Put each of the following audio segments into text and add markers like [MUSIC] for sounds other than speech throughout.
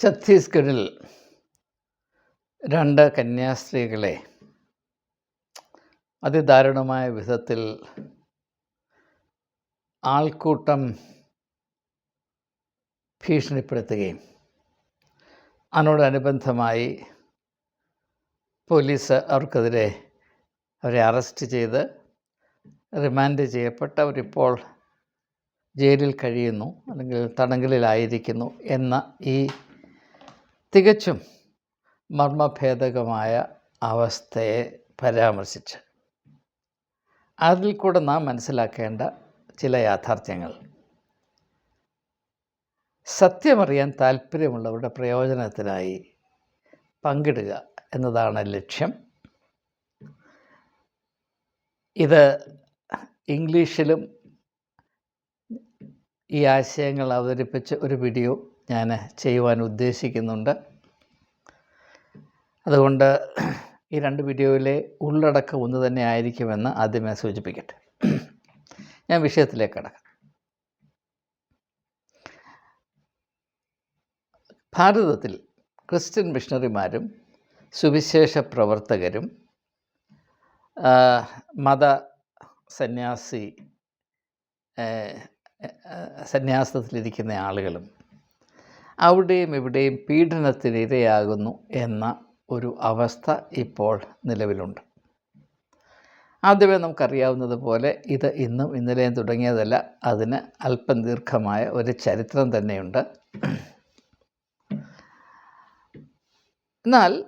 ഛത്തീസ്ഗഡിൽ രണ്ട് കന്യാസ്ത്രീകളെ അതിദാരുണമായ വിധത്തിൽ ആൾക്കൂട്ടം ഭീഷണിപ്പെടുത്തുകയും അതിനോടനുബന്ധമായി പോലീസ് അവർക്കെതിരെ അവരെ അറസ്റ്റ് ചെയ്ത് റിമാൻഡ് ചെയ്യപ്പെട്ട് അവരിപ്പോൾ ജയിലിൽ കഴിയുന്നു അല്ലെങ്കിൽ തടങ്കലിലായിരിക്കുന്നു എന്ന ഈ തികച്ചും മർമ്മഭേദകമായ അവസ്ഥയെ പരാമർശിച്ച്. അതിൽ കൂടെ നാം മനസ്സിലാക്കേണ്ട ചില യാഥാർത്ഥ്യങ്ങൾ. സത്യമറിയാൻ താല്പര്യമുള്ളവരുടെ പ്രയോജനത്തിനായി പങ്കിടുക എന്നതാണ് ലക്ഷ്യം. ഇത് ഇംഗ്ലീഷിലും ഈ ആശയങ്ങൾ അവതരിപ്പിച്ച് ഒരു വീഡിയോ ഞാൻ ചെയ്യുവാൻ ഉദ്ദേശിക്കുന്നുണ്ട്. അതുകൊണ്ട് ഈ രണ്ട് വീഡിയോയിലെ ഉള്ളടക്കം ഒന്ന് തന്നെ ആയിരിക്കുമെന്ന് ആദ്യമേ സൂചിപ്പിക്കട്ടെ. ഞാൻ വിഷയത്തിലേക്ക് കടക്കാം. ഭാരതത്തിൽ ക്രിസ്ത്യൻ മിഷണറിമാരും സുവിശേഷ പ്രവർത്തകരും മത സന്യാസി സന്യാസത്തിലിരിക്കുന്ന ആളുകളും അവിടെയും ഇവിടെയും പീഡനത്തിന് ഇരയാകുന്നു എന്ന ഒരു അവസ്ഥ ഇപ്പോൾ നിലവിലുണ്ട്. ആദ്യമേ നമുക്കറിയാവുന്നത് പോലെ ഇത് ഇന്നും ഇന്നലെയും തുടങ്ങിയതല്ല. അതിന് അല്പം ദീർഘമായ ഒരു ചരിത്രം തന്നെയുണ്ട്. എന്നാൽ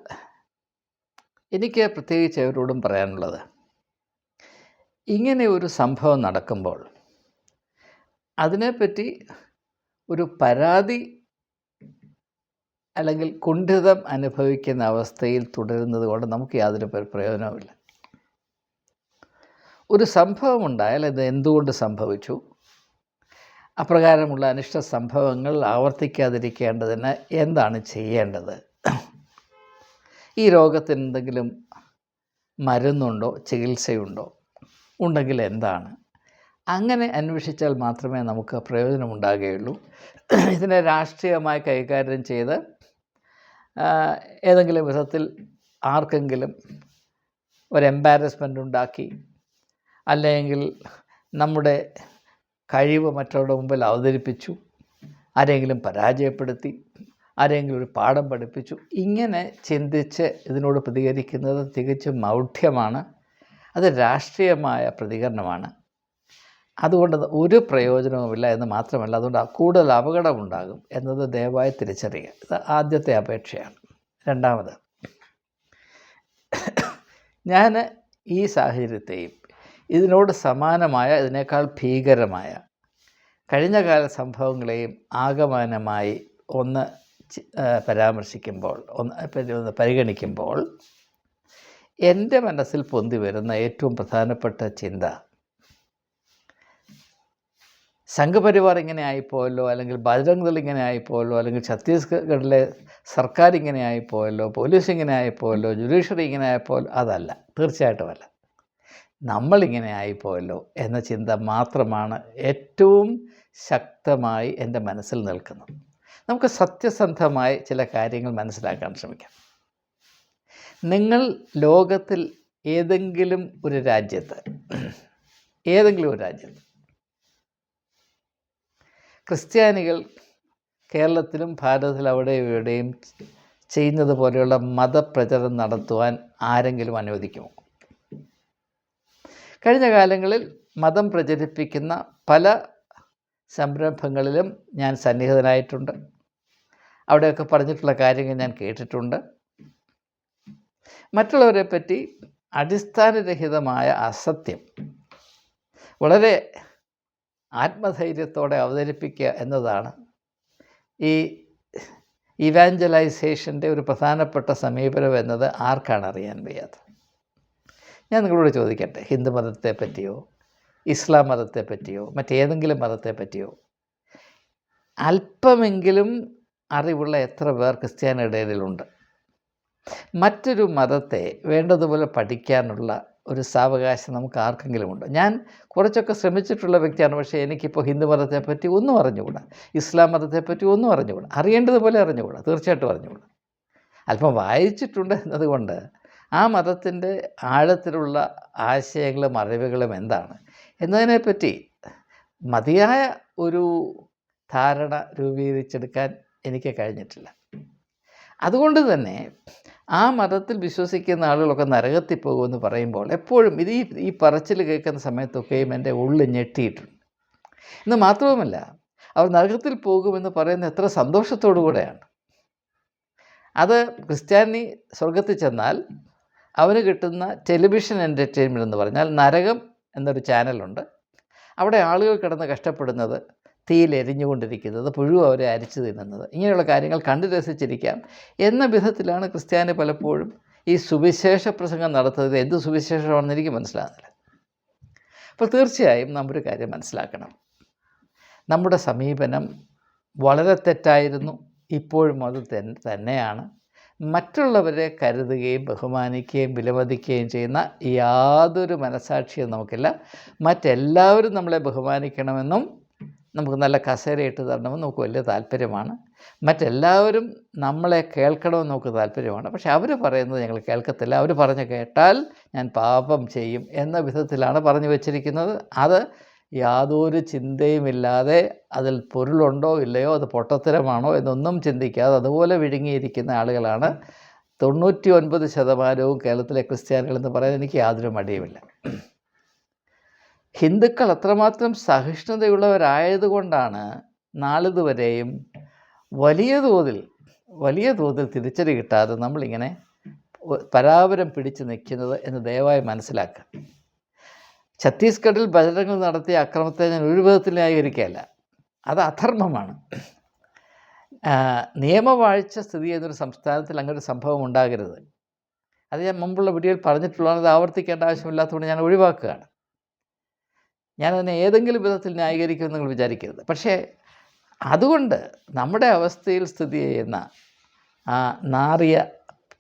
എനിക്ക് പ്രത്യേകിച്ച് അവരോടും പറയാനുള്ളത് ഇങ്ങനെ ഒരു സംഭവം നടക്കുമ്പോൾ അതിനെപ്പറ്റി ഒരു പരാതി അല്ലെങ്കിൽ കുണ്ഠിതം അനുഭവിക്കുന്ന അവസ്ഥയിൽ തുടരുന്നത് കൊണ്ട് നമുക്ക് യാതൊരു പ്രയോജനവുമില്ല. ഒരു സംഭവം ഉണ്ടായാൽ അത് എന്തുകൊണ്ട് സംഭവിച്ചു? അപ്രകാരമുള്ള അനിഷ്ട സംഭവങ്ങൾ ആവർത്തിക്കാതിരിക്കേണ്ടതിന് എന്താണ് ചെയ്യേണ്ടത്? ഈ രോഗത്തിന് എന്തെങ്കിലും മരുന്നുണ്ടോ? ചികിത്സയുണ്ടോ? ഉണ്ടെങ്കിൽ എന്താണ്? അങ്ങനെ അന്വേഷിച്ചാൽ മാത്രമേ നമുക്ക് പ്രയോജനമുണ്ടാകുകയുള്ളൂ. ഇതിനെ രാഷ്ട്രീയമായി കൈകാര്യം ചെയ്ത് ഏതെങ്കിലും വിധത്തിൽ ആർക്കെങ്കിലും ഒരു എംബാരസ്മെന്റ് ഉണ്ടാക്കി അല്ലെങ്കിൽ നമ്മുടെ കഴിവ് മറ്റവരുടെ മുമ്പിൽ അവതരിപ്പിച്ചു ആരെങ്കിലും പരാജയപ്പെടുത്തി ആരെങ്കിലും ഒരു പാഠം പഠിപ്പിച്ചു ഇങ്ങനെ ചിന്തിച്ച് ഇതിനോട് പ്രതികരിക്കുന്നത് തികച്ചും മൗഢ്യമാണ്. അത് രാഷ്ട്രീയമായ പ്രതികരണമാണ്. അതുകൊണ്ട് ഒരു പ്രയോജനവുമില്ല എന്ന് മാത്രമല്ല അതുകൊണ്ട് കൂടുതൽ അപകടമുണ്ടാകും എന്നത് ദയവായി തിരിച്ചറിയുക. ഇത് ആദ്യത്തെ അപേക്ഷയാണ്. രണ്ടാമത് ഞാൻ ഈ സാഹചര്യത്തെയും ഇതിനോട് സമാനമായ ഇതിനേക്കാൾ ഭീകരമായ കഴിഞ്ഞകാല സംഭവങ്ങളെയും ആകമാനമായി ഒന്ന് പരാമർശിക്കുമ്പോൾ ഒന്ന് ഒന്ന് പരിഗണിക്കുമ്പോൾ എന്റെ മനസ്സിൽ പൊന്തി വരുന്ന ഏറ്റവും പ്രധാനപ്പെട്ട ചിന്ത സംഘപരിവാർ ഇങ്ങനെ ആയിപ്പോയല്ലോ അല്ലെങ്കിൽ ബജരംഗ് ദൾ ഇങ്ങനെ ആയിപ്പോയല്ലോ അല്ലെങ്കിൽ ഛത്തീസ്ഗഡിലെ സർക്കാർ ഇങ്ങനെ ആയിപ്പോയല്ലോ പോലീസ് ഇങ്ങനെ ആയിപ്പോയല്ലോ ജുഡീഷ്യറി ഇങ്ങനെ ആയിപ്പോയല്ലോ അതല്ല തീർച്ചയായിട്ടും തീർച്ചയായിട്ടുമല്ല നമ്മളിങ്ങനെ ആയിപ്പോയല്ലോ എന്ന ചിന്ത മാത്രമാണ് ഏറ്റവും ശക്തമായി എന്റെ മനസ്സിൽ നിൽക്കുന്നത്. നമുക്ക് സത്യസന്ധമായി ചില കാര്യങ്ങൾ മനസ്സിലാക്കാൻ ശ്രമിക്കാം. നിങ്ങൾ ലോകത്തിൽ ഏതെങ്കിലും ഒരു രാജ്യത്ത് ഏതെങ്കിലും ഒരു രാജ്യത്ത് ക്രിസ്ത്യാനികൾ കേരളത്തിലും ഭാരതത്തിലും അവിടെ ഇവിടെയും ചെയ്യുന്നത് പോലെയുള്ള മതപ്രചരണം നടത്തുവാൻ ആരെങ്കിലും അനുവദിക്കുമോ? കഴിഞ്ഞ കാലങ്ങളിൽ മതം പ്രചരിപ്പിക്കുന്ന പല സംരംഭങ്ങളിലും ഞാൻ സന്നിഹിതനായിട്ടുണ്ട്. അവിടെയൊക്കെ പറഞ്ഞിട്ടുള്ള കാര്യങ്ങൾ ഞാൻ കേട്ടിട്ടുണ്ട്. മറ്റുള്ളവരെ പറ്റി അടിസ്ഥാനരഹിതമായ അസത്യം വളരെ ആത്മധൈര്യത്തോടെ അവതരിപ്പിക്കുക എന്നതാണ്. ഈ ഇവാഞ്ചലൈസേഷന്റെ ഒരു പ്രധാനപ്പെട്ട സമീപനം എന്നത് ആർക്കാണ് അറിയാൻ വയ്യാത്തത് ഞാൻ നിങ്ങളോട് ചോദിക്കട്ടെ ഹിന്ദു മതത്തെ പറ്റിയോ ഇസ്ലാം മതത്തെ പറ്റിയോ മറ്റേതെങ്കിലും മതത്തെ പറ്റിയോ? അല്പമെങ്കിലും അറിവുള്ള എത്ര പേർ ക്രിസ്ത്യാനിയുടെ ഇടയിലുണ്ട്? മറ്റൊരു മതത്തെ വേണ്ടതുപോലെ പഠിക്കാനുള്ള ഒരു സാവകാശം നമുക്ക് ആർക്കെങ്കിലും ഉണ്ട്? ഞാൻ കുറച്ചൊക്കെ ശ്രമിച്ചിട്ടുള്ള വ്യക്തിയാണ് പക്ഷേ എനിക്കിപ്പോൾ ഹിന്ദു മതത്തെപ്പറ്റി ഒന്നും അറിഞ്ഞുകൂടാ. ഇസ്ലാം മതത്തെപ്പറ്റി ഒന്നും അറിഞ്ഞുകൂടാ. അറിയേണ്ടതുപോലെ അറിഞ്ഞുകൂടാ. തീർച്ചയായിട്ടും അറിഞ്ഞുകൂടാ. അല്പം വായിച്ചിട്ടുണ്ട് എന്നതുകൊണ്ട് ആ മതത്തിന്റെ ആഴത്തിലുള്ള ആശയങ്ങളും അറിവുകളും എന്താണ്? എന്നതിനെപ്പറ്റി മതിയായ ഒരു ധാരണ രൂപീകരിച്ചെടുക്കാൻ എനിക്ക് കഴിഞ്ഞിട്ടില്ല. അതുകൊണ്ട് തന്നെ ആ മതത്തിൽ വിശ്വസിക്കുന്ന ആളുകളൊക്കെ നരകത്തിൽ പോകുമെന്ന് പറയുമ്പോൾ എപ്പോഴും ഇത് ഈ ഈ പറച്ചിൽ കേൾക്കുന്ന സമയത്തൊക്കെയും എന്റെ ഉള്ളിൽ ഞെട്ടിയിട്ടുണ്ട്. എന്ന് മാത്രവുമല്ല അവർ നരകത്തിൽ പോകുമെന്ന് പറയുന്ന എത്ര സന്തോഷത്തോടു കൂടെയാണ്. അത് ക്രിസ്ത്യാനി സ്വർഗത്തിൽ ചെന്നാൽ അവന് കിട്ടുന്ന ടെലിവിഷൻ എന്റർടൈൻമെന്റ് എന്ന് പറഞ്ഞാൽ നരകം എന്നൊരു ചാനലുണ്ട്. അവിടെ ആളുകൾ കിടന്ന് കഷ്ടപ്പെടുന്നത് തീയിൽ എരിഞ്ഞുകൊണ്ടിരിക്കുന്നത് പുഴു അവരെ അരിച്ചു തിന്നുന്നത്. ഇങ്ങനെയുള്ള കാര്യങ്ങൾ കണ്ടു രസിച്ചിരിക്കാം. എന്ന വിധത്തിലാണ് ക്രിസ്ത്യാനി പലപ്പോഴും ഈ സുവിശേഷ പ്രസംഗം നടത്തുന്നത്. എന്ത് സുവിശേഷമാണെന്ന് എനിക്ക് മനസ്സിലാകുന്നില്ല. അപ്പോൾ തീർച്ചയായും നമ്മൊരു കാര്യം മനസ്സിലാക്കണം. നമ്മുടെ സമീപനം വളരെ തെറ്റായിരുന്നു. ഇപ്പോഴും അത് തന്നെയാണ്. മറ്റുള്ളവരെ കരുതുകയും ബഹുമാനിക്കുകയും വിലമതിക്കുകയും ചെയ്യുന്ന യാതൊരു മനസാക്ഷിയും നമുക്കില്ല. മറ്റെല്ലാവരും നമ്മളെ ബഹുമാനിക്കണമെന്നും നമുക്ക് നല്ല കസേരയിട്ട് തരണമെന്ന് നമുക്ക് വലിയ താല്പര്യമാണ്. മറ്റെല്ലാവരും നമ്മളെ കേൾക്കണമെന്ന് നമുക്ക് താല്പര്യമാണ്. പക്ഷെ അവർ പറയുന്നത് ഞങ്ങൾ കേൾക്കത്തില്ല. അവർ പറഞ്ഞ് കേട്ടാൽ ഞാൻ പാപം ചെയ്യും എന്ന വിധത്തിലാണ് പറഞ്ഞു വച്ചിരിക്കുന്നത്. അത് യാതൊരു ചിന്തയുമില്ലാതെ അതിൽ പൊരുളുണ്ടോ ഇല്ലയോ അത് പൊട്ടത്തരമാണോ എന്നൊന്നും ചിന്തിക്കാതെ അതുപോലെ വിഴുങ്ങിയിരിക്കുന്ന ആളുകളാണ്. തൊണ്ണൂറ്റി ഒൻപത് ശതമാനവും കേരളത്തിലെ ക്രിസ്ത്യാനികളെന്ന് പറയാൻ എനിക്ക് യാതൊരു മടിയുമില്ല. ഹിന്ദുക്കൾ അത്രമാത്രം സഹിഷ്ണുതയുള്ളവരായതുകൊണ്ടാണ് നാളിതുവരെയും വലിയ തോതിൽ വലിയ തോതിൽ തിരിച്ചടി കിട്ടാതെ നമ്മളിങ്ങനെ പരാപരം പിടിച്ചു നിൽക്കുന്നത് എന്ന് ദയവായി മനസ്സിലാക്കുക. ഛത്തീസ്ഗഡിൽ ഭജനങ്ങൾ നടത്തിയ അക്രമത്തെ ഞാൻ ഒരു വിധത്തിൽ ന്യായീകരിക്കുകയല്ല. അത് അധർമ്മമാണ്. നിയമവാഴ്ച സ്ഥിതി ചെയ്യുന്നൊരു സംസ്ഥാനത്തിൽ അങ്ങനെ ഒരു സംഭവം ഉണ്ടാകരുത്. അത് ഞാൻ മുമ്പുള്ള വീഡിയോയിൽ പറഞ്ഞിട്ടുള്ളതാണ്. അത് ആവർത്തിക്കേണ്ട ആവശ്യമില്ലാത്തതുകൊണ്ട് ഞാൻ ഒഴിവാക്കുകയാണ്. ഞാൻ അതിനെ ഏതെങ്കിലും വിധത്തിൽ ന്യായീകരിക്കുമെന്ന് നിങ്ങൾ വിചാരിക്കരുത്. പക്ഷേ അതുകൊണ്ട് നമ്മുടെ അവസ്ഥയിൽ സ്ഥിതി ചെയ്യുന്ന ആ നാറിയ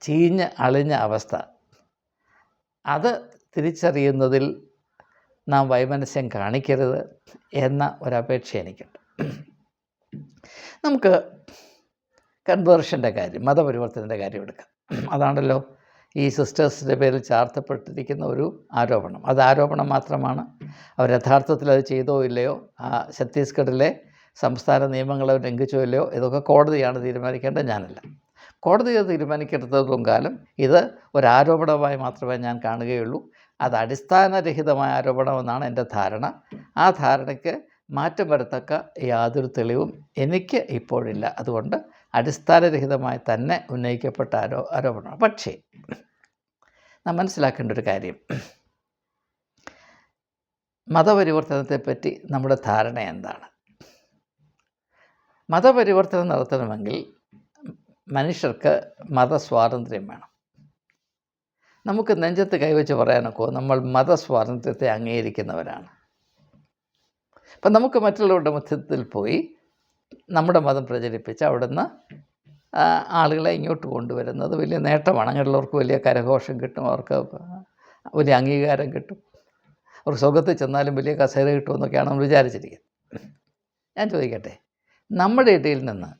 ചീഞ്ഞ് അളിഞ്ഞ അവസ്ഥ അത് തിരിച്ചറിയുന്നതിൽ നാം വൈമനസ്യം കാണിക്കരുത് എന്ന ഒരപേക്ഷ എനിക്കുണ്ട്. നമുക്ക് കൺവേർഷന്റെ കാര്യം മതപരിവർത്തനന്റെ കാര്യം എടുക്കാം. അതാണല്ലോ ഈ സിസ്റ്റേഴ്സിന്റെ പേരിൽ ചാർത്തപ്പെട്ടിരിക്കുന്ന ഒരു ആരോപണം. അത് ആരോപണം മാത്രമാണ്. അവർ യഥാർത്ഥത്തിൽ അത് ചെയ്തോ ഇല്ലയോ ആ ഛത്തീസ്ഗഡിലെ സംസ്ഥാന നിയമങ്ങൾ അവർ ലംഘിച്ചോ ഇല്ലയോ ഇതൊക്കെ കോടതിയാണ് തീരുമാനിക്കേണ്ടത് ഞാനല്ല. കോടതി അത് തീരുമാനിക്കേണ്ടതും കാലം ഇത് ഒരാരോപണമായി മാത്രമേ ഞാൻ കാണുകയുള്ളൂ. അത് അടിസ്ഥാനരഹിതമായ ആരോപണമെന്നാണ് എന്റെ ധാരണ. ആ ധാരണയ്ക്ക് മാറ്റം വരത്തക്ക യാതൊരു തെളിവും എനിക്ക് ഇപ്പോഴില്ല. അതുകൊണ്ട് അടിസ്ഥാനരഹിതമായി തന്നെ ഉന്നയിക്കപ്പെട്ട ആരോ ആരോപണമാണ്. പക്ഷേ നാം മനസ്സിലാക്കേണ്ട ഒരു കാര്യം. മതപരിവർത്തനത്തെപ്പറ്റി നമ്മുടെ ധാരണ എന്താണ്? മതപരിവർത്തനം നടത്തണമെങ്കിൽ മനുഷ്യർക്ക് മതസ്വാതന്ത്ര്യം വേണം. നമുക്ക് നെഞ്ചത്ത് കൈവച്ച് പറയാനൊക്കെ നമ്മൾ മതസ്വാതന്ത്ര്യത്തെ അംഗീകരിക്കുന്നവരാണ്. അപ്പം നമുക്ക് മറ്റുള്ളവരുടെ മധ്യത്തിൽ പോയി നമ്മുടെ മതം പ്രചരിപ്പിച്ച് അവിടുന്ന് ആളുകളെ ഇങ്ങോട്ട് കൊണ്ടുവരുന്നത് വലിയ നേട്ടമാണ്. അങ്ങനെയുള്ളവർക്ക് വലിയ കരഘോഷം കിട്ടും അവർക്ക് വലിയ അംഗീകാരം കിട്ടും. അവർ സ്വർഗത്തിൽ ചെന്നാലും വലിയ കസേര കിട്ടുമെന്നൊക്കെയാണ് നമ്മൾ വിചാരിച്ചിരിക്കുന്നത്. ഞാൻ ചോദിക്കട്ടെ നമ്മുടെ ഇടയിൽ നിന്ന്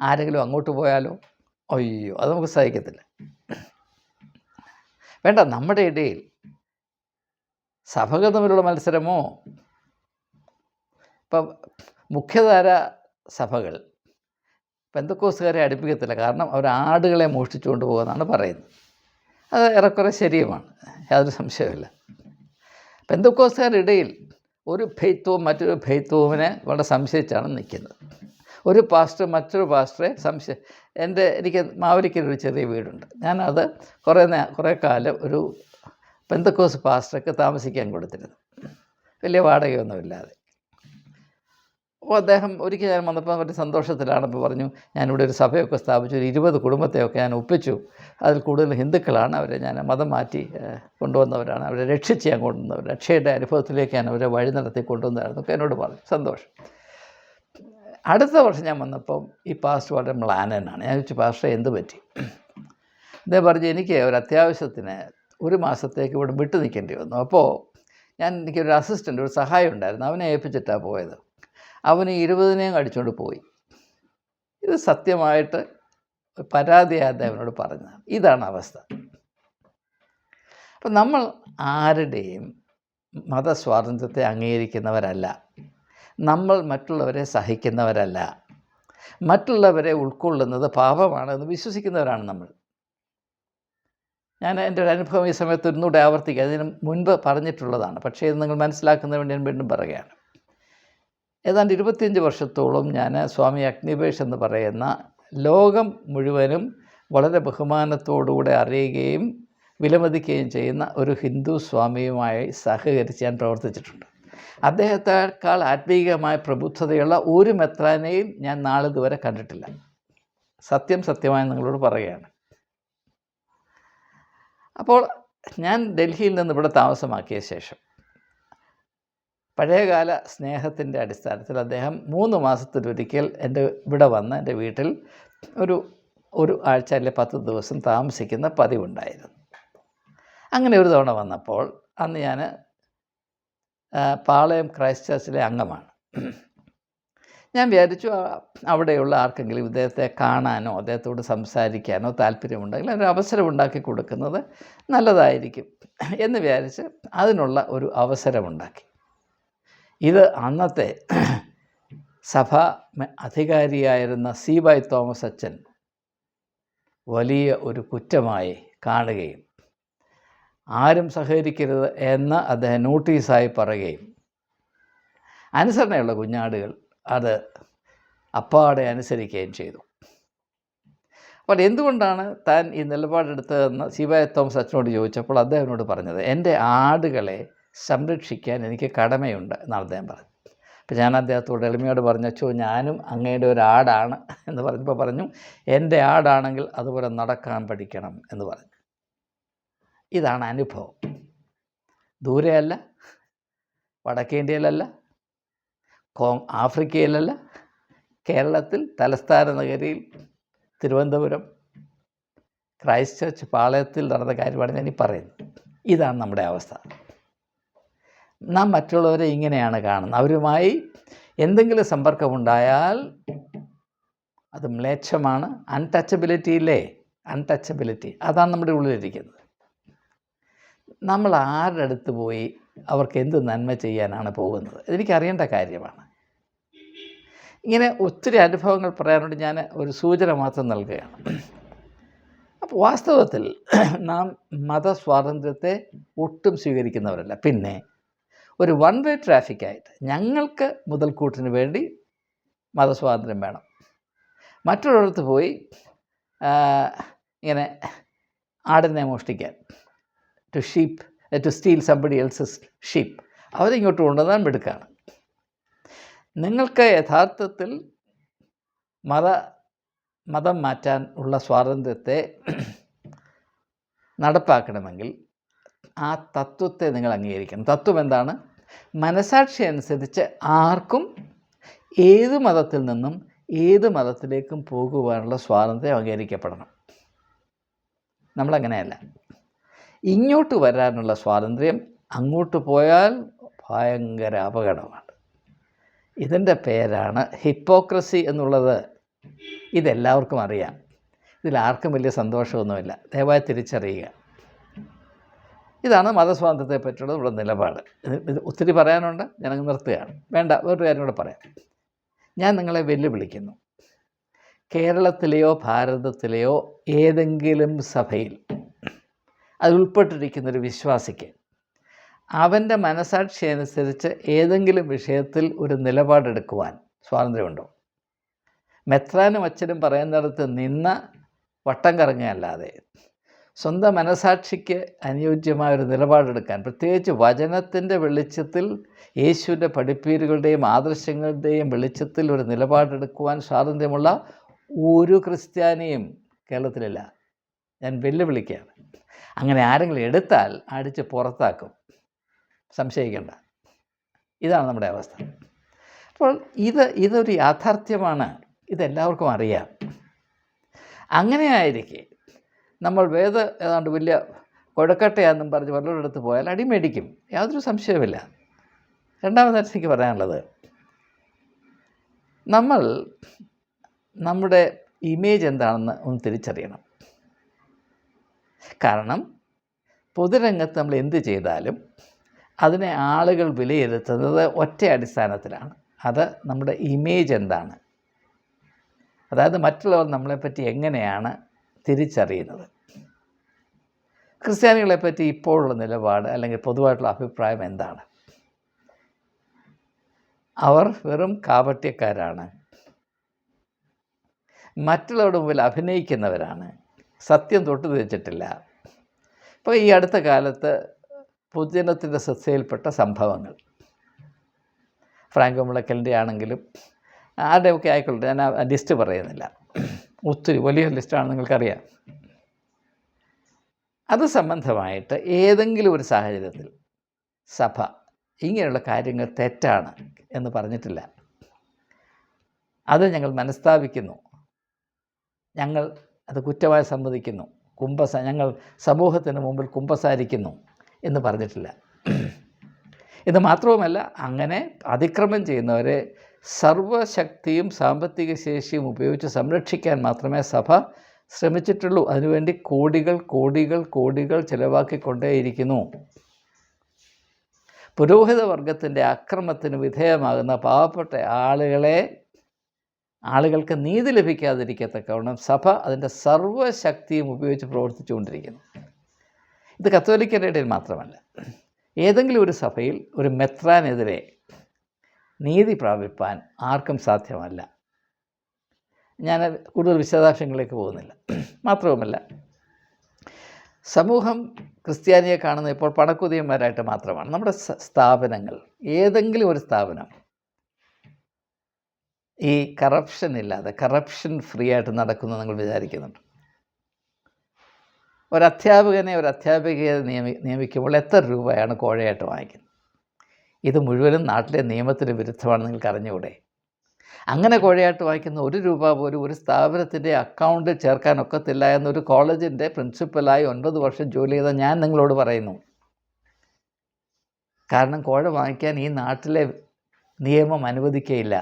ആരെങ്കിലും അങ്ങോട്ട് പോയാലോ? അയ്യോ അത് നമുക്ക് സഹിക്കത്തില്ല. വേണ്ട നമ്മുടെ ഇടയിൽ സഭകൾ തമ്മിലുള്ള മത്സരമോ? ഇപ്പം മുഖ്യധാര സഭകൾ. പെന്തക്കോസുകാരെ അടുപ്പിക്കത്തില്ല. കാരണം അവർ ആടുകളെ മോഷ്ടിച്ചുകൊണ്ട് പോകുമെന്നാണ് പറയുന്നത്. അത് ഏറെക്കുറെ ശരിയുമാണ്. യാതൊരു സംശയമില്ല പെന്തക്കോസുകാരുടെ ഇടയിൽ ഒരു ഭൈത്വവും മറ്റൊരു ഭെയ്ത്വവുമിനെ വളരെ സംശയിച്ചാണ് നിൽക്കുന്നത്. ഒരു പാസ്റ്റർ മറ്റൊരു പാസ്റ്ററെ സംശയ എന്റെ എനിക്ക് മാവലിക്കലൊരു ചെറിയ വീടുണ്ട്. ഞാനത് കുറേ കുറേ കാലം ഒരു പെന്തക്കോസ് പാസ്റ്റർക്ക് താമസിക്കാൻ കൊടുത്തിരുന്നു. വലിയ വാടകയൊന്നുമില്ലാതെ. അപ്പോൾ അദ്ദേഹം ഒരിക്കൽ ഞാൻ വന്നപ്പോൾ വലിയ സന്തോഷത്തിലാണ് ഇപ്പോൾ പറഞ്ഞു. ഞാനിവിടെ ഒരു സഭയൊക്കെ സ്ഥാപിച്ചു. ഒരു ഇരുപത് കുടുംബത്തെയൊക്കെ ഞാൻ ഒപ്പിച്ചു. അതിൽ കൂടുതൽ ഹിന്ദുക്കളാണ് അവരെ ഞാൻ മതം മാറ്റി കൊണ്ടുവന്നവരാണ്. അവരെ രക്ഷിച്ച് ഞാൻ കൊണ്ടുവന്നവർ. രക്ഷയുടെ അനുഭവത്തിലേക്ക് ഞാൻ അവരെ വഴി നടത്തി കൊണ്ടുവന്നതായിരുന്നു. എന്നോട് പറഞ്ഞു. സന്തോഷം. അടുത്ത വർഷം ഞാൻ വന്നപ്പം ഈ പാസ്റ്റ് വളരെ മ്ലാനനാണ്. ഞാൻ ചോദിച്ചു പാസ്റ്റർ എന്ത് പറ്റി? അദ്ദേഹം പറഞ്ഞു എനിക്ക് ഒരു അത്യാവശ്യത്തിന് ഒരു മാസത്തേക്ക് ഇവിടെ വിട്ടു നിൽക്കേണ്ടി വന്നു. അപ്പോൾ ഞാൻ എനിക്കൊരു അസിസ്റ്റന്റ് ഒരു സഹായം ഉണ്ടായിരുന്നു. അവനെ ഏൽപ്പിച്ചിട്ടാണ് പോയത്. അവന് ഇരുപതിനെയും കടിച്ചുകൊണ്ട് പോയി. ഇത് സത്യമായിട്ട് പരാതിയാതെ അവനോട് പറഞ്ഞതാണ്. ഇതാണ് അവസ്ഥ. അപ്പം നമ്മൾ ആരുടെയും മതസ്വാതന്ത്ര്യത്തെ അംഗീകരിക്കുന്നവരല്ല. നമ്മൾ മറ്റുള്ളവരെ സഹിക്കുന്നവരല്ല. മറ്റുള്ളവരെ ഉൾക്കൊള്ളുന്നത് പാപമാണ് എന്ന് വിശ്വസിക്കുന്നവരാണ് നമ്മൾ. ഞാൻ എന്റെ ഒരു അനുഭവം ഈ സമയത്ത് ഒന്നുകൂടെ ആവർത്തിക്കുക അതിന് മുൻപ് പറഞ്ഞിട്ടുള്ളതാണ്. പക്ഷേ ഇത് നിങ്ങൾ മനസ്സിലാക്കുന്നതിന് വേണ്ടി ഞാൻ വീണ്ടും പറയുകയാണ്. ഏതാണ്ട് ഇരുപത്തിയഞ്ച് വർഷത്തോളം ഞാൻ സ്വാമി അഗ്നിവേഷ് എന്ന് പറയുന്ന ലോകം മുഴുവനും വളരെ ബഹുമാനത്തോടുകൂടെ അറിയുകയും വിലമതിക്കുകയും ചെയ്യുന്ന ഒരു ഹിന്ദു സ്വാമിയുമായി സഹകരിച്ച് ഞാൻ പ്രവർത്തിച്ചിട്ടുണ്ട്. അദ്ദേഹത്തെക്കാൾ ആത്മീയമായ പ്രബുദ്ധതയുള്ള ഒരു മെത്രാനെയും ഞാൻ നാളിതുവരെ കണ്ടിട്ടില്ല. സത്യം സത്യമായി നിങ്ങളോട് പറയുകയാണ്. അപ്പോൾ ഞാൻ ഡൽഹിയിൽ നിന്ന് ഇവിടെ താമസമാക്കിയ ശേഷം പഴയകാല സ്നേഹത്തിന്റെ അടിസ്ഥാനത്തിൽ അദ്ദേഹം മൂന്ന് മാസത്തിലൊരിക്കൽ എന്റെ ഇവിടെ വന്ന് എന്റെ വീട്ടിൽ ഒരു ഒരു ആഴ്ച അല്ലെ പത്ത് ദിവസം താമസിക്കുന്ന പതിവുണ്ടായിരുന്നു. അങ്ങനെ ഒരു തവണ വന്നപ്പോൾ അന്ന് ഞാൻ പാളയം ക്രൈസ്റ്റ് ചർച്ചിലെ അംഗമാണ്. ഞാൻ വിചാരിച്ചു അവിടെയുള്ള ആർക്കെങ്കിലും ഇദ്ദേഹത്തെ കാണാനോ അദ്ദേഹത്തോട് സംസാരിക്കാനോ താല്പര്യമുണ്ടെങ്കിൽ ഒരു അവസരം ഉണ്ടാക്കി കൊടുക്കുന്നത് നല്ലതായിരിക്കും എന്ന് വിചാരിച്ച് അതിനുള്ള ഒരു അവസരമുണ്ടാക്കി ഇത് അന്നത്തെ സഭ അധികാരിയായിരുന്ന സി വൈ തോമസ് അച്ഛൻ വലിയ ഒരു കുറ്റമായി കാണുകയും ആരും സഹകരിക്കരുത് എന്ന് അദ്ദേഹം നോട്ടീസായി പറയുകയും അനുസരണയുള്ള കുഞ്ഞാടുകൾ അത് അപ്പാടെ അനുസരിക്കുകയും ചെയ്തു. അപ്പോൾ എന്തുകൊണ്ടാണ് താൻ ഈ നിലപാടെടുത്തതെന്ന് ശിവായ തോമസ് അച്ഛനോട് ചോദിച്ചപ്പോൾ അദ്ദേഹത്തിനോട് പറഞ്ഞത് എന്റെ ആടുകളെ സംരക്ഷിക്കാൻ എനിക്ക് കടമയുണ്ട് എന്നാണ് അദ്ദേഹം പറഞ്ഞത്. അപ്പോൾ ഞാൻ അദ്ദേഹത്തോട് എളിമയോട് പറഞ്ഞു അച്ചോ ഞാനും അങ്ങയുടെ ഒരു ആടാണ് എന്ന് പറഞ്ഞപ്പോൾ പറഞ്ഞു എന്റെ ആടാണെങ്കിൽ അതുപോലെ നടക്കാൻ പഠിക്കണം എന്ന് പറഞ്ഞു. ഇതാണ് അനുഭവം. ദൂരെയല്ല വടക്കേ ഇന്ത്യയിലല്ല കോ ആഫ്രിക്കയിലല്ല കേരളത്തിൽ തലസ്ഥാന നഗരിയിൽ തിരുവനന്തപുരം ക്രൈസ്റ്റ് ചർച്ച് പാളയത്തിൽ നടന്ന കാര്യമാണ് ഞാൻ ഈ പറയുന്നത്. ഇതാണ് നമ്മുടെ അവസ്ഥ. നാം മറ്റുള്ളവരെ ഇങ്ങനെയാണ് കാണുന്നത്. അവരുമായി എന്തെങ്കിലും സമ്പർക്കമുണ്ടായാൽ അത് മ്ലേച്ഛമാണ്. അൺടച്ചബിലിറ്റി ഇല്ലേ? അൺടച്ചബിലിറ്റി അതാണ് നമ്മുടെ ഉള്ളിലിരിക്കുന്നത്. നമ്മൾ ആരുടെ അടുത്ത് പോയി അവർക്ക് എന്ത് നന്മ ചെയ്യാനാണ് പോകുന്നത്? എനിക്കറിയേണ്ട കാര്യമാണ്. ഇങ്ങനെ ഒത്തിരി അനുഭവങ്ങൾ പറയാനുണ്ട്. ഞാൻ ഒരു സൂചന മാത്രം നൽകുകയാണ്. അപ്പോൾ വാസ്തവത്തിൽ നാം മതസ്വാതന്ത്ര്യത്തെ ഒട്ടും സ്വീകരിക്കുന്നവരല്ല. പിന്നെ ഒരു വൺ വേ ട്രാഫിക്കായിട്ട് ഞങ്ങൾക്ക് മുതൽക്കൂട്ടിന് വേണ്ടി മതസ്വാതന്ത്ര്യം വേണം. മറ്റൊരിടത്ത് പോയി ഇങ്ങനെ ആടിനെ മോഷ്ടിക്കാൻ. To sheep to steal somebody else's sheep അവരിങ്ങോട്ട് കൊണ്ടുവന്നാൽ മിടുക്കാണ്. നിങ്ങൾക്ക് യഥാർത്ഥത്തിൽ മത മതം മാറ്റാൻ ഉള്ള സ്വാതന്ത്ര്യത്തെ [CLEARS THROAT] നടപ്പാക്കണമെങ്കിൽ ആ തത്വത്തെ നിങ്ങൾ അംഗീകരിക്കണം. തത്വം എന്താണ്? മനസാക്ഷി അനുസരിച്ച് ആർക്കും ഏത് മതത്തിൽ നിന്നും ഏത് മതത്തിലേക്കും പോകുവാനുള്ള സ്വാതന്ത്ര്യം അംഗീകരിക്കപ്പെടണം. നമ്മളങ്ങനെയല്ല. ഇങ്ങോട്ട് വരാനുള്ള സ്വാതന്ത്ര്യം അങ്ങോട്ട് പോയാൽ ഭയങ്കര അപകടമാണ്. ഇതിന്റെ പേരാണ് ഹിപ്പോക്രസി എന്നുള്ളത്. ഇതെല്ലാവർക്കും അറിയാം. ഇതിൽ ആർക്കും വലിയ സന്തോഷമൊന്നുമില്ല. ദയവായി തിരിച്ചറിയുക. ഇതാണ് മതസ്വാതന്ത്ര്യത്തെ പറ്റിയുള്ള നമ്മുടെ നിലപാട്. ഇത് ഒത്തിരി പറയാനുണ്ട് ഞാനങ്ങ് നിർത്തുകയാണ്. വേണ്ട വേറൊരു കാര്യം കൂടെ പറയാം. ഞാൻ നിങ്ങളെ വെല്ലുവിളിക്കുന്നു. കേരളത്തിലെയോ ഭാരതത്തിലെയോ ഏതെങ്കിലും സഭയിൽ അത് ഉൾപ്പെട്ടിരിക്കുന്നൊരു വിശ്വാസിക്ക് അവന്റെ മനസാക്ഷി അനുസരിച്ച് ഏതെങ്കിലും വിഷയത്തിൽ ഒരു നിലപാടെടുക്കുവാൻ സ്വാതന്ത്ര്യമുണ്ടോ? മെത്രാനും അച്ഛനും പറയുന്നിടത്ത് നിന്ന് വട്ടം കറങ്ങുകയല്ലാതെ സ്വന്തം മനസാക്ഷിക്ക് അനുയോജ്യമായ ഒരു നിലപാടെടുക്കാൻ പ്രത്യേകിച്ച് വചനത്തിന്റെ വെളിച്ചത്തിൽ യേശുവിന്റെ പഠിപ്പീരുകളുടെയും ആദർശങ്ങളുടെയും വെളിച്ചത്തിൽ ഒരു നിലപാടെടുക്കുവാൻ സ്വാതന്ത്ര്യമുള്ള ഒരു ക്രിസ്ത്യാനിയും കേരളത്തിലില്ല. ഞാൻ വെല്ലുവിളിക്കുകയാണ്. അങ്ങനെ ആരെങ്കിലും എടുത്താൽ അടിച്ച് പുറത്താക്കും. സംശയിക്കേണ്ട. ഇതാണ് നമ്മുടെ അവസ്ഥ. അപ്പോൾ ഇത് ഇതൊരു യാഥാർത്ഥ്യമാണ്. ഇതെല്ലാവർക്കും അറിയാം. അങ്ങനെ ആയിരിക്കെ നമ്മൾ വേദ ഏതാണ്ട് വലിയ കൊഴക്കട്ടയാണെന്നും പറഞ്ഞ് വല്ലവരുടെ അടുത്ത് പോയാൽ അടിമേടിക്കും യാതൊരു സംശയവുമില്ല. രണ്ടാമതായിട്ട് എനിക്ക് പറയാനുള്ളത് നമ്മൾ നമ്മുടെ ഇമേജ് എന്താണെന്ന് ഒന്ന് തിരിച്ചറിയണം. കാരണം പൊതുരംഗത്ത് നമ്മൾ എന്ത് ചെയ്താലും അതിനെ ആളുകൾ വിലയിരുത്തുന്നത് ഒറ്റ അടിസ്ഥാനത്തിലാണ്. അത് നമ്മുടെ ഇമേജ് എന്താണ്? അതായത് മറ്റുള്ളവർ നമ്മളെപ്പറ്റി എങ്ങനെയാണ് തിരിച്ചറിയുന്നത്. ക്രിസ്ത്യാനികളെ പറ്റി ഇപ്പോഴുള്ള നിലപാട് അല്ലെങ്കിൽ പൊതുവായിട്ടുള്ള അഭിപ്രായം എന്താണ്? അവർ വെറും കാപട്യക്കാരാണ്. മറ്റുള്ളവരുടെ മുമ്പിൽ അഭിനയിക്കുന്നവരാണ്. സത്യം തൊട്ട് തിരിച്ചിട്ടില്ല. ഇപ്പോൾ ഈ അടുത്ത കാലത്ത് പൊതുജനത്തിന്റെ ശ്രദ്ധയിൽപ്പെട്ട സംഭവങ്ങൾ. ഫ്രാങ്കോ മുളക്കലിന്റെ ആണെങ്കിലും ആരുടെയൊക്കെ ആയിക്കൊള്ളട്ടെ ഞാൻ ലിസ്റ്റ് പറയുന്നില്ല. ഒത്തിരി വലിയ ലിസ്റ്റാണ് നിങ്ങൾക്കറിയാം. അത് സംബന്ധമായിട്ട് ഏതെങ്കിലും ഒരു സാഹചര്യത്തിൽ സഭ ഇങ്ങനെയുള്ള കാര്യങ്ങൾ തെറ്റാണ് എന്ന് പറഞ്ഞിട്ടില്ല. അത് ഞങ്ങൾ മനസ്താപിക്കുന്നു. ഞങ്ങൾ അത് കുറ്റമായി സമ്മതിക്കുന്നു. കുംഭസ ഞങ്ങൾ സമൂഹത്തിന് മുമ്പിൽ കുംഭസാരിക്കുന്നു എന്ന് പറഞ്ഞിട്ടില്ല. ഇത് മാത്രവുമല്ല അങ്ങനെ അതിക്രമം ചെയ്യുന്നവരെ സർവശക്തിയും സാമ്പത്തിക ശേഷിയും ഉപയോഗിച്ച് സംരക്ഷിക്കാൻ മാത്രമേ സഭ ശ്രമിച്ചിട്ടുള്ളൂ. അതിനുവേണ്ടി കോടികൾ കോടികൾ കോടികൾ ചിലവാക്കിക്കൊണ്ടേയിരിക്കുന്നു. പുരോഹിത വർഗത്തിന്റെ അക്രമത്തിന് വിധേയമാകുന്ന പാവപ്പെട്ട ആളുകളെ ആളുകൾക്ക് നീതി ലഭിക്കാതിരിക്കത്തക്കവണ്ണം സഭ അതിന്റെ സർവശക്തിയും ഉപയോഗിച്ച് പ്രവർത്തിച്ചുകൊണ്ടിരിക്കുന്നു. ഇത് കത്തോലിക്കരുടെ മാത്രമല്ല. ഏതെങ്കിലും ഒരു സഭയിൽ ഒരു മെത്രാനെതിരെ നീതി പ്രാപിപ്പാൻ ആർക്കും സാധ്യമല്ല. ഞാൻ കൂടുതൽ വിശദാംശങ്ങളിലേക്ക് പോകുന്നില്ല. മാത്രവുമല്ല സമൂഹം ക്രിസ്ത്യാനിയെ കാണുന്നത് ഇപ്പോൾ പണക്കുതിയന്മാരായിട്ട് മാത്രമാണ്. നമ്മുടെ സ്ഥാപനങ്ങൾ ഏതെങ്കിലും ഒരു സ്ഥാപനം ഈ കറപ്ഷൻ ഇല്ലാതെ കറപ്ഷൻ ഫ്രീ ആയിട്ട് നടക്കുന്നു നിങ്ങൾ വിചാരിക്കുന്നുണ്ട്. ഒരു അധ്യാപകനെ ഒരു അധ്യാപികയെ നിയമി നിയമിക്കുമ്പോൾ എത്ര രൂപയാണ് കോഴയായിട്ട് വാങ്ങിക്കുന്നത്? ഇത് മുഴുവനും നാട്ടിലെ നിയമത്തിന് വിരുദ്ധമാണ് നിങ്ങൾക്ക് അറിഞ്ഞുകൂടെ? അങ്ങനെ കോഴയായിട്ട് വായിക്കുന്ന ഒരു രൂപ പോലും ഒരു സ്ഥാപനത്തിന്റെ അക്കൗണ്ടിൽ ചേർക്കാൻ ഒക്കത്തില്ല എന്നൊരു കോളേജിന്റെ പ്രിൻസിപ്പലായി ഒൻപത് വർഷം ജോലി ചെയ്ത ഞാൻ നിങ്ങളോട് പറയുന്നു. കാരണം കോഴ വാങ്ങിക്കാൻ ഈ നാട്ടിലെ നിയമം അനുവദിക്കുകയില്ല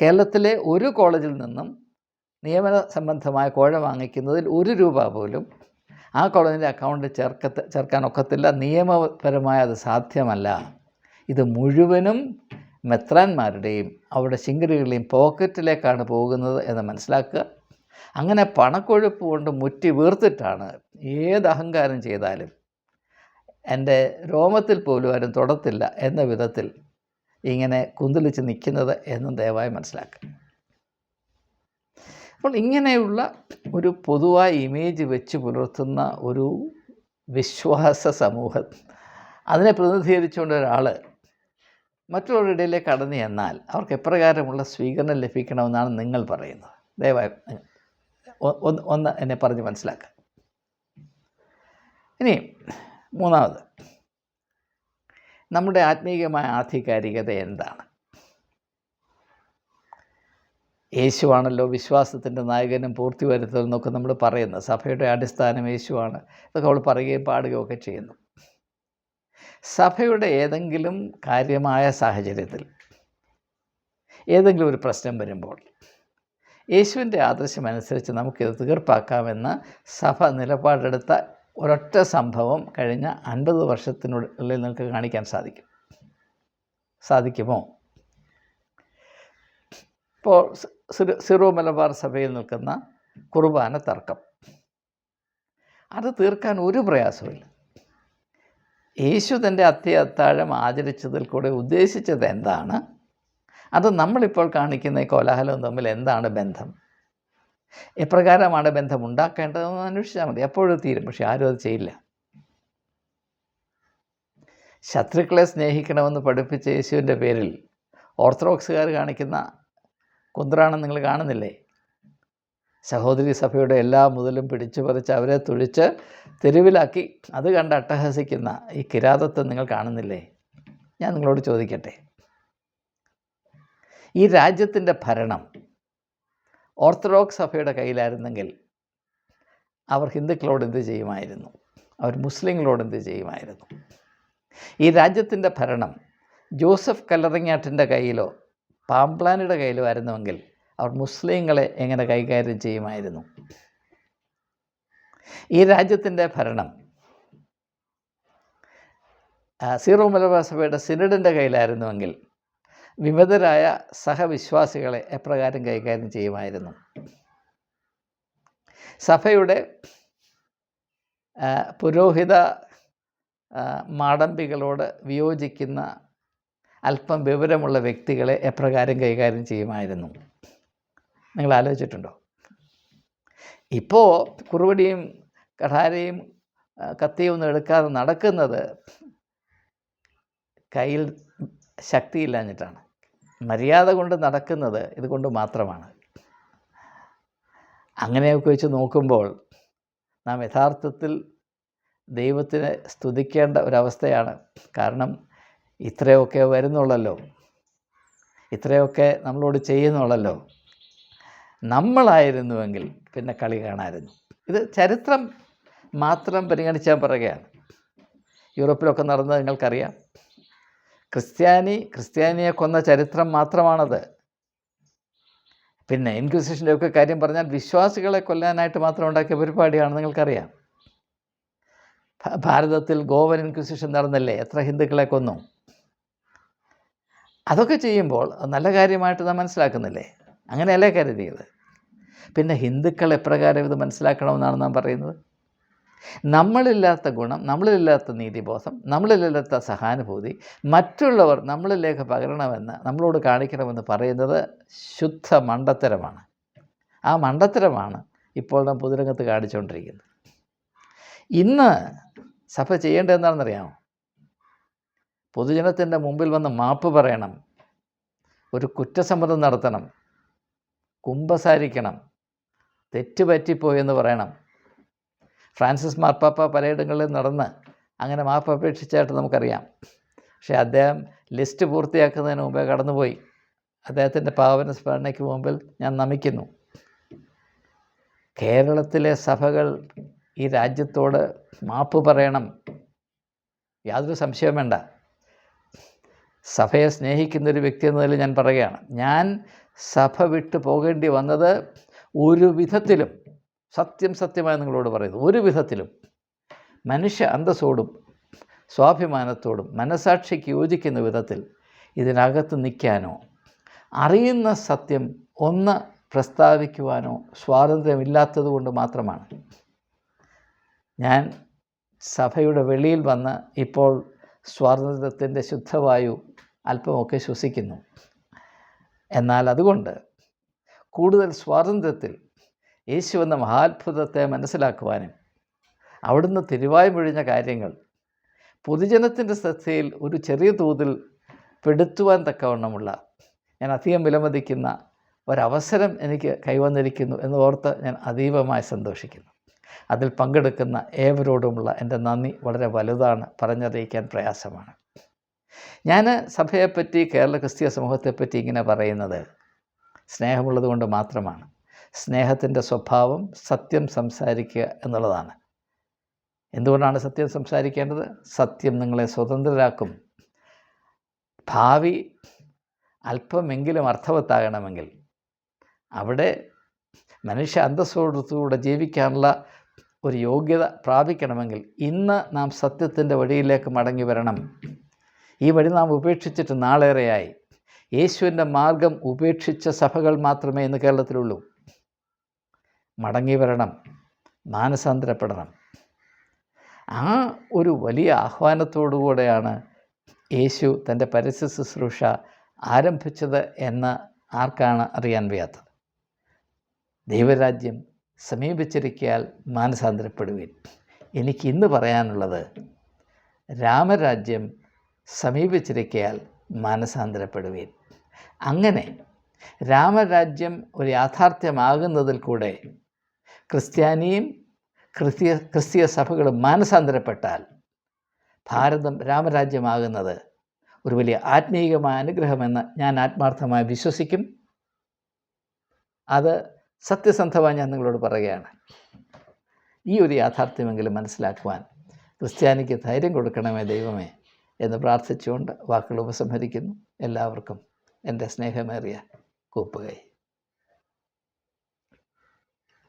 കേരളത്തിലെ ഒരു കോളേജിൽ നിന്നും നിയമന സംബന്ധമായ കോഴ വാങ്ങിക്കുന്നതിൽ ഒരു രൂപ പോലും ആ കോളേജിന്റെ അക്കൗണ്ട് ചേർക്കത്ത് ചേർക്കാൻ ഒക്കത്തില്ല. നിയമപരമായ അത് സാധ്യമല്ല. ഇത് മുഴുവനും മെത്രാന്മാരുടെയും അവരുടെ ശിങ്കരികളുടെയും പോക്കറ്റിലേക്കാണ് പോകുന്നത് എന്ന് മനസ്സിലാക്കുക. അങ്ങനെ പണക്കൊഴുപ്പ് കൊണ്ട് മുറ്റി വീർത്തിട്ടാണ് ഏത് അഹങ്കാരം ചെയ്താലും എന്റെ രോമത്തിൽ പോലും ആരും തൊടത്തില്ല എന്ന വിധത്തിൽ ഇങ്ങനെ കുന്തിളിച്ച് നിൽക്കുന്നത് എന്നും ദയവായി മനസ്സിലാക്കുക. അപ്പോൾ ഇങ്ങനെയുള്ള ഒരു പൊതുവായ ഇമേജ് വെച്ച് പുലർത്തുന്ന ഒരു വിശ്വാസ സമൂഹം. അതിനെ പ്രതിനിധീകരിച്ചുകൊണ്ട് ഒരാൾ മറ്റുള്ളവരുടെ ഇടയിലേക്ക് കടന്നു ചെന്നാൽ അവർക്ക് എപ്രകാരമുള്ള സ്വീകരണം ലഭിക്കണമെന്നാണ് നിങ്ങൾ പറയുന്നത്. ദയവായി ഒന്ന് എന്നെ പറഞ്ഞ് മനസ്സിലാക്കുക ഇനി മൂന്നാമത്. നമ്മുടെ ആത്മീയമായ ആധികാരികത എന്താണ്? യേശുവാണല്ലോ വിശ്വാസത്തിന്റെ നായകനും പൂർത്തി വരുത്തുന്നതെന്നൊക്കെ നമ്മൾ പറയുന്നത് സഭയുടെ അടിസ്ഥാനം യേശുവാണ്. ഇതൊക്കെ അവൾ പറയുകയും പാടുകയും ഒക്കെ ചെയ്യുന്നു. സഭയുടെ ഏതെങ്കിലും കാര്യമായ സാഹചര്യത്തിൽ ഏതെങ്കിലും ഒരു പ്രശ്നം വരുമ്പോൾ യേശുവിന്റെ ആദർശം അനുസരിച്ച് നമുക്കിത് തീർപ്പാക്കാമെന്ന് സഭ നിലപാടെടുത്ത ഒരൊറ്റ സംഭവം കഴിഞ്ഞ അൻപത് വർഷത്തിനുള്ളിൽ നിങ്ങൾക്ക് കാണിക്കാൻ സാധിക്കും. സാധിക്കുമോ? ഇപ്പോൾ സിറോ മലബാർ സഭയിൽ നിൽക്കുന്ന കുർബാന തർക്കം. അത് തീർക്കാൻ ഒരു പ്രയാസമില്ല യേശു തന്റെ അത്യത്താഴം ആചരിച്ചതിൽ കൂടെ ഉദ്ദേശിച്ചത് എന്താണ്? അത് നമ്മളിപ്പോൾ കാണിക്കുന്ന ഈ കോലാഹലവും തമ്മിൽ എന്താണ് ബന്ധം? എപ്രകാരമാണ് ബന്ധം ഉണ്ടാക്കേണ്ടതെന്ന് അന്വേഷിച്ചാൽ മതി. എപ്പോഴും തീരും പക്ഷെ ആരും അത് ചെയ്യില്ല. ശത്രുക്കളെ സ്നേഹിക്കണമെന്ന് പഠിപ്പിച്ച യേശുവിന്റെ പേരിൽ ഓർത്തഡോക്സുകാർ കാണിക്കുന്ന കുന്ത്രാണം നിങ്ങൾ കാണുന്നില്ലേ? സഹോദരി സഭയുടെ എല്ലാ മുതലും പിടിച്ചു പറിച്ച് അവരെ തുഴിച്ച് തെരുവിലാക്കി അത് കണ്ട് അട്ടഹസിക്കുന്ന ഈ കിരാതത്വം നിങ്ങൾ കാണുന്നില്ലേ? ഞാൻ നിങ്ങളോട് ചോദിക്കട്ടെ. ഈ രാജ്യത്തിന്റെ ഭരണം ഓർത്തഡോക്സ് സഭയുടെ കയ്യിലായിരുന്നെങ്കിൽ അവർ ഹിന്ദുക്കളോട് എന്ത് ചെയ്യുമായിരുന്നു? അവർ മുസ്ലിങ്ങളോട് എന്ത് ചെയ്യുമായിരുന്നു? ഈ രാജ്യത്തിന്റെ ഭരണം ജോസഫ് കല്ലറിങ്ങാട്ടിന്റെ കയ്യിലോ പാംപ്ലാനിയുടെ കയ്യിൽ വരുന്നുവെങ്കിൽ അവർ മുസ്ലിങ്ങളെ എങ്ങനെ കൈകാര്യം ചെയ്യുമായിരുന്നു? ഈ രാജ്യത്തിന്റെ ഭരണം സീറോ മലബാർ സഭയുടെ സിനഡിന്റെ കയ്യിലായിരുന്നുവെങ്കിൽ വിമതരായ സഹവിശ്വാസികളെ എപ്രകാരം കൈകാര്യം ചെയ്യുമായിരുന്നു? സഭയുടെ പുരോഹിത മാടമ്പികളോട് വിയോജിക്കുന്ന അല്പം വിവരമുള്ള വ്യക്തികളെ എപ്രകാരം കൈകാര്യം ചെയ്യുമായിരുന്നു? നിങ്ങൾ ആലോചിച്ചിട്ടുണ്ടോ? ഇപ്പോൾ കുറുവടിയും കഠാരയും കത്തിയും ഒന്നും എടുക്കാതെ നടക്കുന്നത് കയ്യിൽ ശക്തിയില്ലാഞ്ഞിട്ടാണ്. മര്യാദ കൊണ്ട് നടക്കുന്നത് ഇതുകൊണ്ട് മാത്രമാണ്. അങ്ങനെയൊക്കെ വെച്ച് നോക്കുമ്പോൾ നാം യഥാർത്ഥത്തിൽ ദൈവത്തിനെ സ്തുതിക്കേണ്ട ഒരവസ്ഥയാണ്. കാരണം ഇത്രയൊക്കെ വരുന്നുള്ളല്ലോ. ഇത്രയൊക്കെ നമ്മളോട് ചെയ്യുന്നുള്ളല്ലോ. നമ്മളായിരുന്നുവെങ്കിൽ പിന്നെ കളി കാണാമായിരുന്നു. ഇത് ചരിത്രം മാത്രം പരിഗണിച്ചാൽ പറയുകയാണ്. യൂറോപ്പിലൊക്കെ നടന്നത് നിങ്ങൾക്കറിയാം. ക്രിസ്ത്യാനി ക്രിസ്ത്യാനിയെ കൊന്ന ചരിത്രം മാത്രമാണത്. പിന്നെ ഇൻക്വിസിഷന്റെ ഒക്കെ കാര്യം പറഞ്ഞാൽ വിശ്വാസികളെ കൊല്ലാനായിട്ട് മാത്രം ഉണ്ടാക്കിയ പരിപാടിയാണ് നിങ്ങൾക്കറിയാം. ഭാരതത്തിൽ ഗോവൻ ഇൻക്വിസിഷൻ നടന്നില്ലേ? എത്ര ഹിന്ദുക്കളെ കൊന്നു? അതൊക്കെ ചെയ്യുമ്പോൾ നല്ല കാര്യമായിട്ട് നാം മനസ്സിലാക്കുന്നില്ലേ? അങ്ങനെയല്ലേ കരുതിയത്? പിന്നെ ഹിന്ദുക്കൾ എപ്രകാരം ഇത് മനസ്സിലാക്കണമെന്നാണ് നാം പറയുന്നത്? നമ്മളില്ലാത്ത ഗുണം നമ്മളിലില്ലാത്ത നീതിബോധം നമ്മളിലില്ലാത്ത സഹാനുഭൂതി മറ്റുള്ളവർ നമ്മളിലേക്ക് പകരണമെന്ന് നമ്മളോട് കാണിക്കണമെന്ന് പറയുന്നത് ശുദ്ധ മണ്ടത്തരമാണ് ആ മണ്ടത്തരമാണ് ഇപ്പോൾ നാം പൊതുരംഗത്ത് കാണിച്ചുകൊണ്ടിരിക്കുന്നത്. ഇന്ന് സഭ ചെയ്യേണ്ടത് എന്താണെന്നറിയാമോ പൊതുജനത്തിന്റെ മുമ്പിൽ വന്ന് മാപ്പ് പറയണം. ഒരു കുറ്റസമ്മതം നടത്തണം. കുമ്പസാരിക്കണം. തെറ്റുപറ്റിപ്പോയെന്ന് പറയണം. ഫ്രാൻസിസ് മാർപ്പാപ്പ പലയിടങ്ങളിൽ നടന്ന് അങ്ങനെ മാപ്പ് അപേക്ഷിച്ചായിട്ട് നമുക്കറിയാം. പക്ഷേ അദ്ദേഹം ലിസ്റ്റ് പൂർത്തിയാക്കുന്നതിന് മുമ്പേ കടന്നുപോയി. അദ്ദേഹത്തിന്റെ പാവന സ്മരണയ്ക്ക് മുമ്പിൽ ഞാൻ നമിക്കുന്നു. കേരളത്തിലെ സഭകൾ ഈ രാജ്യത്തോട് മാപ്പ് പറയണം. യാതൊരു സംശയവും വേണ്ട. സഭയെ സ്നേഹിക്കുന്ന ഒരു വ്യക്തി എന്ന നിലയിൽ ഞാൻ പറയുകയാണ്. ഞാൻ സഭ വിട്ടു പോകേണ്ടി വന്നത് ഒരു വിധത്തിലും സത്യം സത്യമായി നിങ്ങളോട് പറയുന്നു ഒരു വിധത്തിലും മനുഷ്യ അന്തസ്സോടും സ്വാഭിമാനത്തോടും മനസാക്ഷിക്ക് യോജിക്കുന്ന വിധത്തിൽ ഇതിനകത്ത് നിൽക്കാനോ അറിയുന്ന സത്യം ഒന്ന് പ്രസ്താവിക്കുവാനോ സ്വാതന്ത്ര്യമില്ലാത്തത് കൊണ്ട് മാത്രമാണ്. ഞാൻ സഭയുടെ വെളിയിൽ വന്ന് ഇപ്പോൾ സ്വാതന്ത്ര്യത്തിന്റെ ശുദ്ധവായു അല്പമൊക്കെ ശ്വസിക്കുന്നു. എന്നാൽ അതുകൊണ്ട് കൂടുതൽ സ്വാതന്ത്ര്യത്തിൽ യേശു എന്ന മഹാത്ഭുതത്തെ മനസ്സിലാക്കുവാനും അവിടുന്ന് തിരുവായ്മൊഴിഞ്ഞ കാര്യങ്ങൾ പൊതുജനത്തിന്റെ ശ്രദ്ധയിൽ ഒരു ചെറിയ തോതിൽ പെടുത്തുവാൻ തക്കവണ്ണമുള്ള ഞാൻ അധികം വിലമതിക്കുന്ന ഒരവസരം എനിക്ക് കൈവന്നിരിക്കുന്നു എന്ന് ഓർത്ത് ഞാൻ അതീവമായി സന്തോഷിക്കുന്നു. അതിൽ പങ്കെടുക്കുന്ന ഏവരോടുമുള്ള എന്റെ നന്ദി വളരെ വലുതാണ്. പറഞ്ഞറിയിക്കാൻ പ്രയാസമാണ്. ഞാൻ സഭയെപ്പറ്റി കേരള ക്രിസ്തീയ സമൂഹത്തെപ്പറ്റി ഇങ്ങനെ പറയുന്നത് സ്നേഹമുള്ളത് കൊണ്ട് മാത്രമാണ്. സ്നേഹത്തിന്റെ സ്വഭാവം സത്യം സംസാരിക്കുക എന്നുള്ളതാണ്. എന്തുകൊണ്ടാണ് സത്യം സംസാരിക്കേണ്ടത്? സത്യം നിങ്ങളെ സ്വതന്ത്രരാക്കും. ഭാവി അല്പമെങ്കിലും അർത്ഥവത്താകണമെങ്കിൽ അവിടെ മനുഷ്യ അന്തസ്സോടത്തൂടെ ജീവിക്കാനുള്ള ഒരു യോഗ്യത പ്രാപിക്കണമെങ്കിൽ ഇന്ന് നാം സത്യത്തിന്റെ വഴിയിലേക്ക് മടങ്ങി വരണം. ഈ വഴി നാം ഉപേക്ഷിച്ചിട്ട് നാളേറെയായി. യേശുവിന്റെ മാർഗം ഉപേക്ഷിച്ച സഭകൾ മാത്രമേ ഇന്ന് കേരളത്തിലുള്ളൂ. മടങ്ങി വരണം. മാനസാന്തരപ്പെടണം. ആ ഒരു വലിയ ആഹ്വാനത്തോടുകൂടെയാണ് യേശു തന്റെ പരസ്യ ശുശ്രൂഷ ആരംഭിച്ചത് എന്ന് ആർക്കാണ് അറിയാൻ വയ്യാത്തത്? ദൈവരാജ്യം സമീപിച്ചിരിക്കയാൽ മാനസാന്തരപ്പെടുവിൻ. എനിക്ക് ഇന്ന് പറയാനുള്ളത് രാമരാജ്യം സമീപിച്ചിരിക്കയാൽ മാനസാന്തരപ്പെടുവിൻ. അങ്ങനെ രാമരാജ്യം ഒരു യാഥാർത്ഥ്യമാകുന്നതിൽ കൂടെ ക്രിസ്ത്യാനിയും ക്രിസ്തീയ ക്രിസ്തീയ സഭകളും മാനസാന്തരപ്പെട്ടാൽ ഭാരതം രാമരാജ്യമാകുന്നത് ഒരു വലിയ ആത്മീയമായ അനുഗ്രഹമെന്ന് ഞാൻ ആത്മാർത്ഥമായി വിശ്വസിക്കും. അത് സത്യസന്ധമായി ഞാൻ നിങ്ങളോട് പറയുകയാണ്. ഈ ഒരു യാഥാർത്ഥ്യമെങ്കിലും മനസ്സിലാക്കുവാൻ ക്രിസ്ത്യാനിക്ക് ധൈര്യം കൊടുക്കണമേ ദൈവമേ എന്ന് പ്രാർത്ഥിച്ചുകൊണ്ട് വാക്കുകൾ ഉപസംഹരിക്കുന്നു. എല്ലാവർക്കും എന്റെ സ്നേഹമേറിയ കൂപ്പുകൈ.